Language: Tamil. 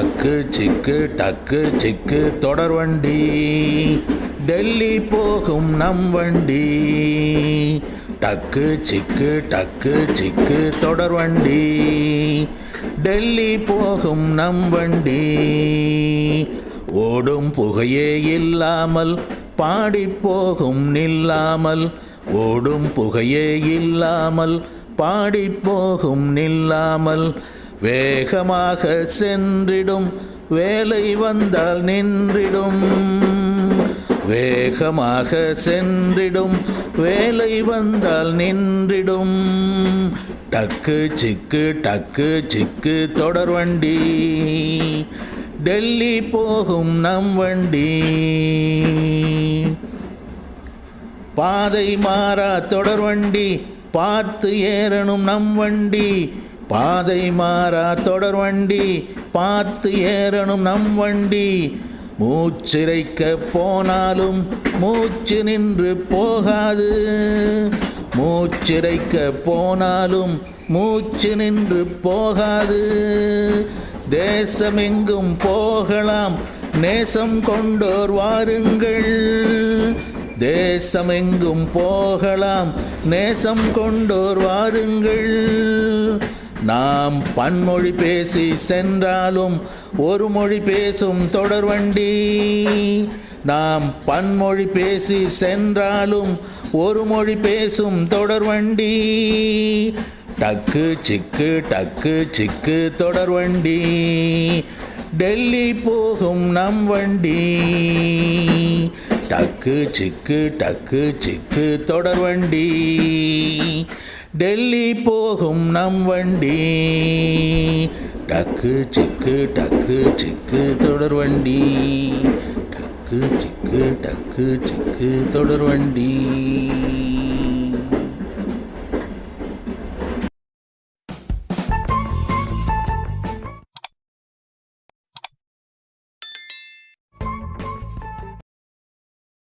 டக்கு சிக்கு டக்கு சிக்கு தொடர் வண்டி. டெல்லி போகும் நம் வண்டி. டக்கு சிக்கு டக்கு சிக்கு தொடர் வண்டி. டெல்லி போகும் நம் வண்டி. ஓடும் புகையே இல்லாமல் பாடி போகும் நில்லாமல் ஓடும் புகையே இல்லாமல் பாடி போகும் நில்லாமல் வேகமாக சென்றிடும். வேலை வந்தால் நின்றிடும். வேகமாக சென்றிடும். வேலை வந்தால் நின்றிடும். டக்கு சிக்கு டக்கு சிக்கு தொடர் வண்டி. டெல்லி போகும் நம் வண்டி. பாதை மாறா தொடர் வண்டி. பார்த்து ஏறணும் நம் வண்டி. பாதை மாறா தொடர் வண்டி பார்த்து ஏறணும் நம் வண்டி. மூச்சிறைக்க போனாலும் மூச்சு நின்று போகாது. மூச்சிறைக்க போனாலும் மூச்சு நின்று போகாது. தேசமெங்கும் போகலாம் நேசம் கொண்டோர் வாருங்கள். தேசமெங்கும் போகலாம் நேசம் கொண்டோர் வாருங்கள். நாம் பன்மொழி பேசி சென்றாலும் ஒரு மொழி பேசும் தொடர்வண்டி நாம் பன்மொழி பேசி சென்றாலும் ஒரு மொழி பேசும் தொடர்வண்டி டக்கு சிக்கு டக்கு சிக்கு தொடர்வண்டி டெல்லி போகும் நம் வண்டி. டக்கு சிக்கு டக்கு சிக்கு தொடர்வண்டி டெல்லி போகும் நம் வண்டி. டக்கு சிக்கு டக்கு சிக்கு தொடர் வண்டி. டக்கு சிக்கு டக்கு சிக்கு தொடர் வண்டி.